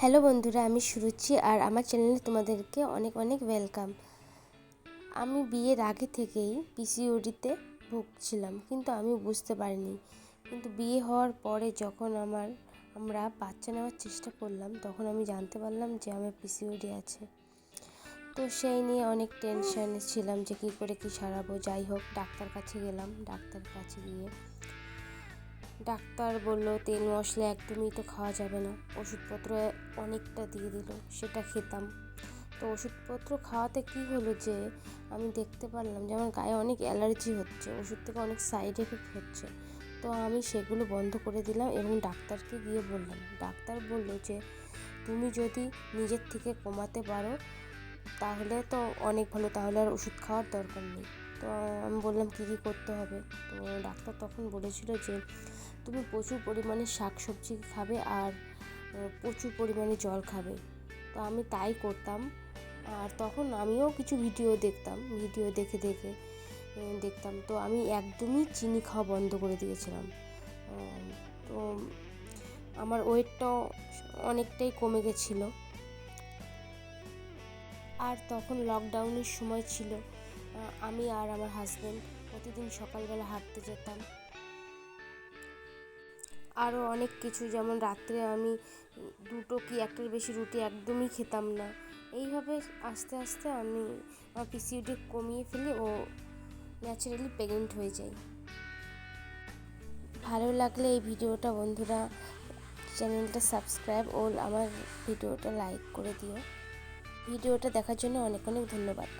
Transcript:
Hello বন্ধুরা, আমি সুরুচি আর আমার চ্যানেলে তোমাদেরকে অনেক অনেক ওয়েলকাম আমি বিয়ের আগে থেকেই পিসিওডিতে ভুগছিলাম, কিন্তু আমি বুঝতে পারিনি। কিন্তু বিয়ে হওয়ার পরে যখন আমার, আমরা বাচ্চা নেওয়ার চেষ্টা করলাম, তখন আমি জানতে পারলাম যে আমার পিসিওডি আছে। তো সেই নিয়ে অনেক টেনশনে ছিলাম যে কী করে কী সারাবো, যাই হোক, ডাক্তার কাছে গেলাম ডাক্তার কাছে গিয়ে ডাক্তার বলল, তেল মশলা একদমই তো খাওয়া যাবে না। ওষুধপত্র অনেকটা দিয়ে দিল, সেটা খেতাম। তো ওষুধপত্র খাওয়াতে কি হলো যে, আমি দেখতে পারলাম যে আমার গায়ে অনেক অ্যালার্জি হচ্ছে, ওষুধ থেকে অনেক সাইড এফেক্ট হচ্ছে। তো আমি সেগুলো বন্ধ করে দিলাম এবং ডাক্তারকে গিয়ে বললাম। ডাক্তার বলল যে, তুমি যদি নিজের থেকে কমাতে পারো, তাহলে তো অনেক ভালো, তাহলে আর ওষুধ খাওয়ার দরকার নেই। তো আমি বললাম, কী কী করতে হবে? তো ডাক্তার তখন বলেছিল যে, তুমি প্রচুর পরিমাণে শাক সবজি খাবে আর প্রচুর পরিমাণে জল খাবে। তো আমি তাই করতাম। আর তখন আমিও কিছু ভিডিও দেখতাম, ভিডিও দেখে দেখে দেখতাম। তো আমি একদমই চিনি খাওয়া বন্ধ করে দিয়েছিলাম। তো আমার ওয়েটটাও অনেকটাই কমে গেছিল। আর তখন লকডাউনের সময় ছিল। আমি আর আমার হাজব্যান্ড প্রতিদিন সকালবেলা হাঁটতে যেতাম। আরও অনেক কিছু, যেমন রাত্রে আমি দুটো কি একটার বেশি রুটি একদমই খেতাম না। এইভাবে আস্তে আস্তে আমি আমার পিসিউডি কমিয়ে ফেলি ও ন্যাচারালি প্রেগনেন্ট হয়ে যাই। ভালো লাগলে এই ভিডিওটা বন্ধুরা চ্যানেলটা সাবস্ক্রাইব ও আমার ভিডিওটা লাইক করে দিও। ভিডিওটা দেখার জন্য অনেক অনেক ধন্যবাদ।